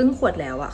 รึ่งขวดแล้วอะ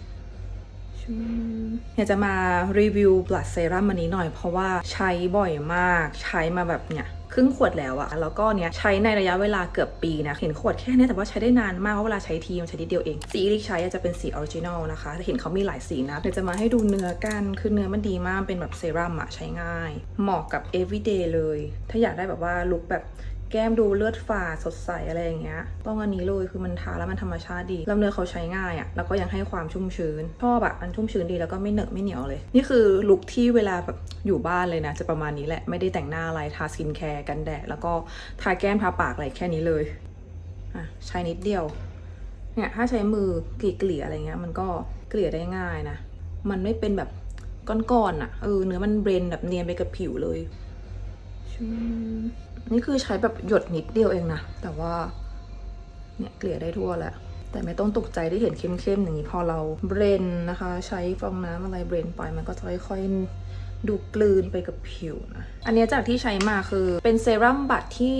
อยากจะมารีวิวบลัดเซรั่มอันนี้หน่อยเพราะว่าใช้บ่อยมากใช้มาแบบเนี่ยครึ่งขวดแล้วอะแล้วก็เนี้ยใช้ในระยะเวลาเกือบปีนะ เห็นขวดแค่เนี้ยแต่ว่าใช้ได้นานมาก เพราะเวลาใช้ทีมันใช้ทีเดียวเอง สีที่ใช้จะเป็นสีออริจินอลนะคะ เห็นเขามีหลายสีนะเดี๋ยวจะมาให้ดูเนื้อกัน คือเนื้อมันดีมาก เป็นแบบเซรั่มอะใช้ง่าย เหมาะกับ everyday เลย ถ้าอยากได้แบบว่าลุคแบบ แก้มดูเลือดฝาดสดใสอะไรอย่างเงี้ย ต้องอันนี้เลยคือมันทาแล้วมันธรรมชาติดีล้วเนื้อเขาใช้ง่ายอะ่ะ แล้วก็ยังให้ความชุ่มชื้น ชอบอะมันชุ่มชื้นดีแล้วก็ไม่เหนอะไม่เหนียวเลย นี่คือลุคที่เวลาแบบอยู่บ้านเลยนะ จะประมาณนี้แหละ ไม่ได้แต่งหน้าอะไร ทาสกินแคร์กันแดด แล้วก็ทาแก้มทาปากอะไรแค่นี้เลย อะ ใช้นิดเดียว เนี่ยถ้าใช้มือเกลี่ยอะไรเงี้ย มันก็เกลี่ยได้ง่ายนะ มันไม่เป็นแบบก้อนๆอะ่ะ เออ เนื้อมันเบรนแบบเนียนไปกับผิวเลย นี่คือใช้แบบหยดนิดเดียวเองนะ แต่ว่า เนี่ยเกลี่ยได้ทั่วแหละ แต่ไม่ต้องตกใจที่เห็นเข้มๆอย่างนี้ พอเราเบรนนะคะ ใช้ฟองน้ำอะไรเบรนไป มันก็จะค่อยๆดูกลืนไปกับผิวนะ อันเนี้ยจากที่ใช้มาคือเป็นเซรั่มบัตที่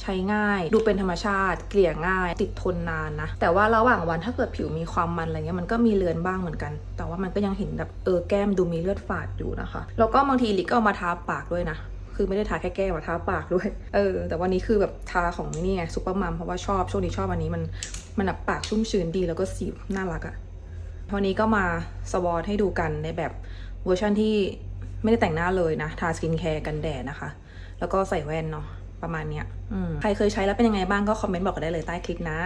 ใช้ง่าย ดูเป็นธรรมชาติ เกลี่ยง่าย ติดทนนานนะ แต่ว่าระหว่างวันถ้าเกิดผิวมีความมันอะไรเงี้ยมันก็มีเลือนบ้างเหมือนกัน แต่ว่ามันก็ยังเห็นแบบเออแก้มดูมีเลือดฝาดอยู่นะคะ แล้วก็บางทีลิกก็เอามาทาปากด้วยนะ คือไม่ได้ทาแค่แก้มอะทาปากด้วย เออ แต่วันนี้คือแบบทาของนี่ไงซุปเปอร์มัมเพราะว่าชอบช่วงนี้ชอบอันนี้มันมันแบบปากชุ่มชื้นดีแล้วก็สีน่ารักอะวันนี้ก็มาสวอตให้ดูกันในแบบเวอร์ชันที่ไม่ได้แต่งหน้าเลยนะ ทาสกินแคร์กันแดดนะคะ แล้วก็ใส่แว่นเนาะประมาณเนี้ยอืมใครเคยใช้แล้วเป็นยังไงบ้างก็คอมเมนต์บอกกันได้เลยใต้คลิปนะ